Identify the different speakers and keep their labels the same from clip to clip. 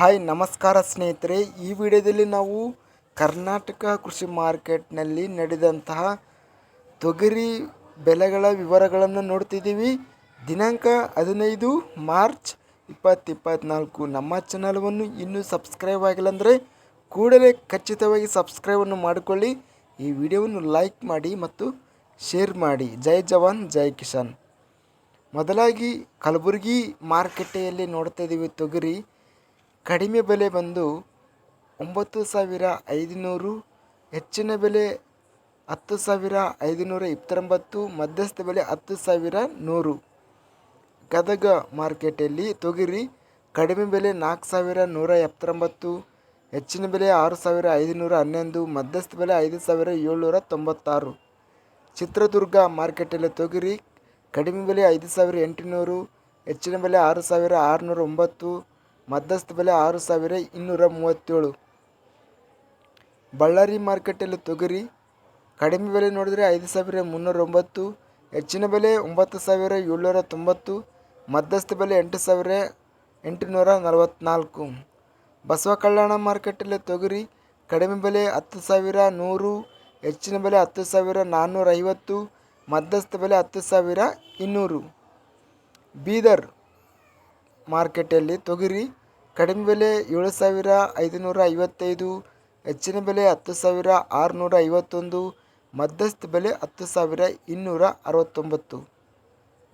Speaker 1: Hi, ನಮಸ್ಕಾರ ಸ್ನೇಹಿತರೆ. ಈ ವಿಡಿಯೋದಲ್ಲಿ ನಾವು ಕರ್ನಾಟಕ ಕೃಷಿ ಮಾರ್ಕೆಟ್ನಲ್ಲಿ ನಡೆದಂತಹ ತೊಗರಿ ಬೆಲೆಗಳ ವಿವರಗಳನ್ನು ನೋಡ್ತಿದ್ದೀವಿ. ದಿನಾಂಕ ಹದಿನೈದು ಮಾರ್ಚ್ ಇಪ್ಪತ್ತು ಇಪ್ಪತ್ತ್ನಾಲ್ಕು ನಮ್ಮ ಚಾನಲ್ವನ್ನು ಇನ್ನೂ ಸಬ್ಸ್ಕ್ರೈಬ್ ಆಗಿಲ್ಲ ಅಂದರೆ ಕೂಡಲೇ ಖಚಿತವಾಗಿ ಸಬ್ಸ್ಕ್ರೈಬನ್ನು ಮಾಡಿಕೊಳ್ಳಿ. ಈ ವಿಡಿಯೋವನ್ನು ಲೈಕ್ ಮಾಡಿ ಮತ್ತು ಶೇರ್ ಮಾಡಿ. ಜೈ ಜವಾನ್, ಜೈ ಕಿಸಾನ್. ಮೊದಲಾಗಿ ಕಲಬುರಗಿ ಮಾರುಕಟ್ಟೆಯಲ್ಲಿ ನೋಡ್ತಾ ಇದ್ದೀವಿ ತೊಗರಿ. ಕಡಿಮೆ ಬೆಲೆ ಬಂದು ಒಂಬತ್ತು ಸಾವಿರ ಐದುನೂರು, ಹೆಚ್ಚಿನ ಬೆಲೆ ಹತ್ತು ಸಾವಿರ ಐದುನೂರ ಇಪ್ಪತ್ತೊಂಬತ್ತು, ಮಧ್ಯಸ್ಥ ಬೆಲೆ ಹತ್ತು ಸಾವಿರ ನೂರು. ಗದಗ ಮಾರ್ಕೆಟಲ್ಲಿ ತೊಗರಿ, ಕಡಿಮೆ ಬೆಲೆ ನಾಲ್ಕು ಸಾವಿರ ನೂರ ಎಪ್ಪತ್ತೊಂಬತ್ತು, ಹೆಚ್ಚಿನ ಬೆಲೆ ಆರು ಸಾವಿರ ಐದುನೂರ ಹನ್ನೊಂದು, ಮಧ್ಯಸ್ಥ ಬೆಲೆ ಐದು ಸಾವಿರ ಏಳ್ನೂರ ತೊಂಬತ್ತಾರು. ಚಿತ್ರದುರ್ಗ ಮಾರ್ಕೆಟಲ್ಲಿ ತೊಗರಿ, ಕಡಿಮೆ ಬೆಲೆ ಐದು ಸಾವಿರ ಎಂಟುನೂರು, ಹೆಚ್ಚಿನ ಬೆಲೆ ಆರು ಸಾವಿರ ಆರುನೂರ ಒಂಬತ್ತು ಮಧ್ಯಸ್ಥ ಬೆಲೆ ಆರು ಸಾವಿರ ಇನ್ನೂರ ಮೂವತ್ತೇಳು. ಬಳ್ಳಾರಿ ಮಾರುಕಟ್ಟೆಯಲ್ಲಿ ತೊಗರಿ ಕಡಿಮೆ ಬೆಲೆ ನೋಡಿದರೆ ಐದು ಸಾವಿರ ಮುನ್ನೂರ ಒಂಬತ್ತು, ಹೆಚ್ಚಿನ ಬೆಲೆ ಒಂಬತ್ತು ಸಾವಿರ ಏಳ್ನೂರ ತೊಂಬತ್ತು, ಮಧ್ಯಸ್ಥ ಬೆಲೆ ಎಂಟು ಸಾವಿರ ಎಂಟುನೂರ ನಲವತ್ತ್ನಾಲ್ಕು ಬಸವ ಕಲ್ಯಾಣ ಮಾರುಕಟ್ಟೆಯಲ್ಲಿ ತೊಗರಿ ಕಡಿಮೆ ಬೆಲೆ ಹತ್ತು ಸಾವಿರ ನೂರು, ಹೆಚ್ಚಿನ ಬೆಲೆ ಹತ್ತು ಸಾವಿರ ನಾನ್ನೂರ ಐವತ್ತು, ಮಧ್ಯಸ್ಥ ಬೆಲೆ ಹತ್ತು ಸಾವಿರ ಇನ್ನೂರು. ಬೀದರ್ ಮಾರ್ಕೆಟಲ್ಲಿ ತೊಗರಿ ಕಡಿಮೆ ಬೆಲೆ ಏಳು ಸಾವಿರ ಐದುನೂರ ಐವತ್ತೈದು ಹೆಚ್ಚಿನ ಬೆಲೆ ಹತ್ತು ಸಾವಿರ ಆರುನೂರ ಐವತ್ತೊಂದು ಮಧ್ಯಸ್ಥ ಬೆಲೆ ಹತ್ತು ಸಾವಿರ ಇನ್ನೂರ ಅರವತ್ತೊಂಬತ್ತು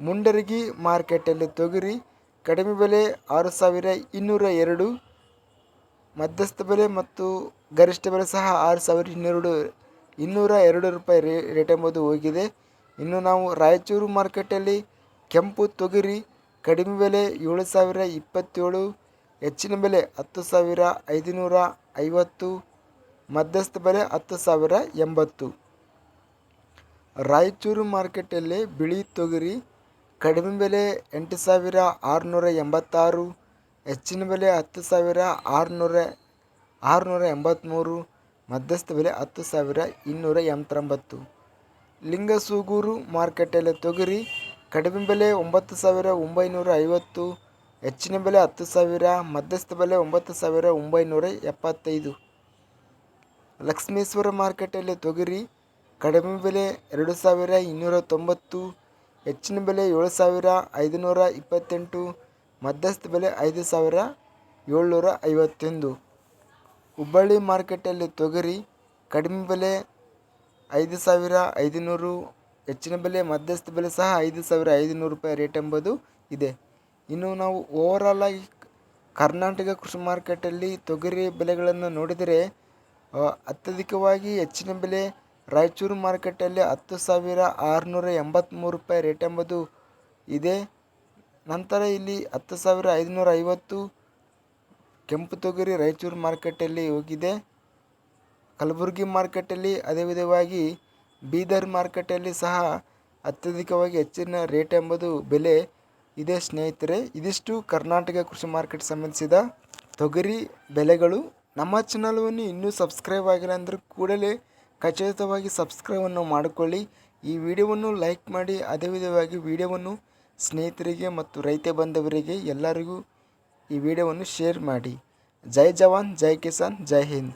Speaker 1: ಮುಂಡರಗಿ ಮಾರ್ಕೆಟಲ್ಲಿ ತೊಗರಿ ಕಡಿಮೆ ಬೆಲೆ ಆರು ಸಾವಿರ ಇನ್ನೂರ ಎರಡು ಮಧ್ಯಸ್ಥ ಬೆಲೆ ಮತ್ತು ಗರಿಷ್ಠ ಬೆಲೆ ಸಹ ಆರು ಸಾವಿರ ಇನ್ನೆರಡು ಇನ್ನೂರ ಎರಡು ರೂಪಾಯಿ ರೇ, ರೇಟ್ ಎಂಬುದು ಹೋಗಿದೆ. ಇನ್ನು ನಾವು ರಾಯಚೂರು ಮಾರ್ಕೆಟಲ್ಲಿ ಕೆಂಪು ತೊಗರಿ ಕಡಿಮೆ ಬೆಲೆ ಏಳು ಸಾವಿರ ಇಪ್ಪತ್ತೇಳು ಹೆಚ್ಚಿನ ಬೆಲೆ ಹತ್ತು ಸಾವಿರ ಐದುನೂರ ಐವತ್ತು, ಮಧ್ಯಸ್ಥ ಬೆಲೆ ಹತ್ತು ಸಾವಿರ ಎಂಬತ್ತು. ರಾಯಚೂರು ಮಾರ್ಕೆಟಲ್ಲಿ ಬಿಳಿ ತೊಗರಿ ಕಡಿಮೆ ಬೆಲೆ ಎಂಟು ಸಾವಿರ ಆರುನೂರ ಎಂಬತ್ತಾರು, ಹೆಚ್ಚಿನ ಬೆಲೆ ಹತ್ತು ಸಾವಿರ ಆರುನೂರ ಆರುನೂರ ಎಂಬತ್ತ್ಮೂರು, ಮಧ್ಯಸ್ಥ ಬೆಲೆ ಹತ್ತು ಸಾವಿರ ಇನ್ನೂರ ಎಂಬತ್ತೊಂಬತ್ತು. ಲಿಂಗಸೂಗೂರು ಮಾರ್ಕೆಟಲ್ಲಿ ತೊಗರಿ ಕಡಿಮೆ ಬೆಲೆ ಒಂಬತ್ತು ಸಾವಿರ ಒಂಬೈನೂರ ಐವತ್ತು ಹೆಚ್ಚಿನ ಬೆಲೆ ಹತ್ತು ಸಾವಿರ, ಮಧ್ಯಸ್ಥ ಬೆಲೆ ಒಂಬತ್ತು ಸಾವಿರ, ಒಂಬೈನೂರ ಎಪ್ಪತ್ತೈದು. ಲಕ್ಷ್ಮೇಶ್ವರ ಮಾರ್ಕೆಟಲ್ಲಿ ತೊಗರಿ ಕಡಿಮೆ ಬೆಲೆ ಎರಡು ಸಾವಿರ ಇನ್ನೂರ ತೊಂಬತ್ತು, ಹೆಚ್ಚಿನ ಬೆಲೆ ಏಳು ಸಾವಿರ ಐದುನೂರ ಇಪ್ಪತ್ತೆಂಟು, ಮಧ್ಯಸ್ಥ ಬೆಲೆ ಐದು ಸಾವಿರ ಏಳ್ನೂರ ಐವತ್ತೊಂದು. ಹುಬ್ಬಳ್ಳಿ ಮಾರ್ಕೆಟಲ್ಲಿ ತೊಗರಿ ಕಡಿಮೆ ಬೆಲೆ ಐದು ಸಾವಿರ ಐದುನೂರು, ಹೆಚ್ಚಿನ ಬೆಲೆ ಮಧ್ಯಸ್ಥ ಬೆಲೆ ಸಹ ಐದು ಸಾವಿರ ಐದುನೂರು ರೂಪಾಯಿ ರೇಟ್ ಎಂಬುದು ಇದೆ. ಇನ್ನು ನಾವು ಓವರಾಲ್ ಆಗಿ ಕರ್ನಾಟಕ ಕೃಷಿ ಮಾರ್ಕೆಟಲ್ಲಿ ತೊಗರಿ ಬೆಲೆಗಳನ್ನು ನೋಡಿದರೆ ಅತ್ಯಧಿಕವಾಗಿ ಹೆಚ್ಚಿನ ಬೆಲೆ ರಾಯಚೂರು ಮಾರ್ಕೆಟಲ್ಲಿ ಹತ್ತು ಸಾವಿರ ಆರುನೂರ ಎಂಬತ್ತ್ಮೂರು ರೂಪಾಯಿ ರೇಟ್ ಎಂಬುದು ಇದೆ. ನಂತರ ಇಲ್ಲಿ ಹತ್ತು ಸಾವಿರ ಐದುನೂರ ಐವತ್ತು ಕೆಂಪು ತೊಗರಿ ರಾಯಚೂರು ಮಾರ್ಕೆಟಲ್ಲಿ ಹೋಗಿದೆ. ಕಲಬುರಗಿ ಮಾರ್ಕೆಟಲ್ಲಿ ಅದೇ ವಿಧವಾಗಿ ಬೀದರ್ ಮಾರ್ಕೆಟಲ್ಲಿ ಸಹ ಅತ್ಯಧಿಕವಾಗಿ ಹೆಚ್ಚಿನ ರೇಟ್ ಎಂಬುದು ಬೆಲೆ ಇದೆ ಸ್ನೇಹಿತರೆ, ಇದಿಷ್ಟು ಕರ್ನಾಟಕ ಕೃಷಿ ಮಾರ್ಕೆಟ್ ಸಂಬಂಧಿಸಿದ ತೊಗರಿ ಬೆಲೆಗಳು. ನಮ್ಮ ಚಾನಲನ್ನು ಇನ್ನೂ ಸಬ್ಸ್ಕ್ರೈಬ್ ಆಗಿಲ್ಲ ಅಂದರೆ ಕೂಡಲೇ ಖಚಿತವಾಗಿ ಸಬ್ಸ್ಕ್ರೈಬನ್ನು ಮಾಡಿಕೊಳ್ಳಿ. ಈ ವಿಡಿಯೋವನ್ನು ಲೈಕ್ ಮಾಡಿ, ಅದೇ ವಿಧವಾಗಿ ವಿಡಿಯೋವನ್ನು ಸ್ನೇಹಿತರಿಗೆ ಮತ್ತು ರೈತ ಬಂಧವರಿಗೆ ಎಲ್ಲರಿಗೂ ಈ ವಿಡಿಯೋವನ್ನು ಶೇರ್ ಮಾಡಿ. ಜೈ ಜವಾನ್, ಜೈ ಕಿಸಾನ್, ಜೈ ಹಿಂದ್.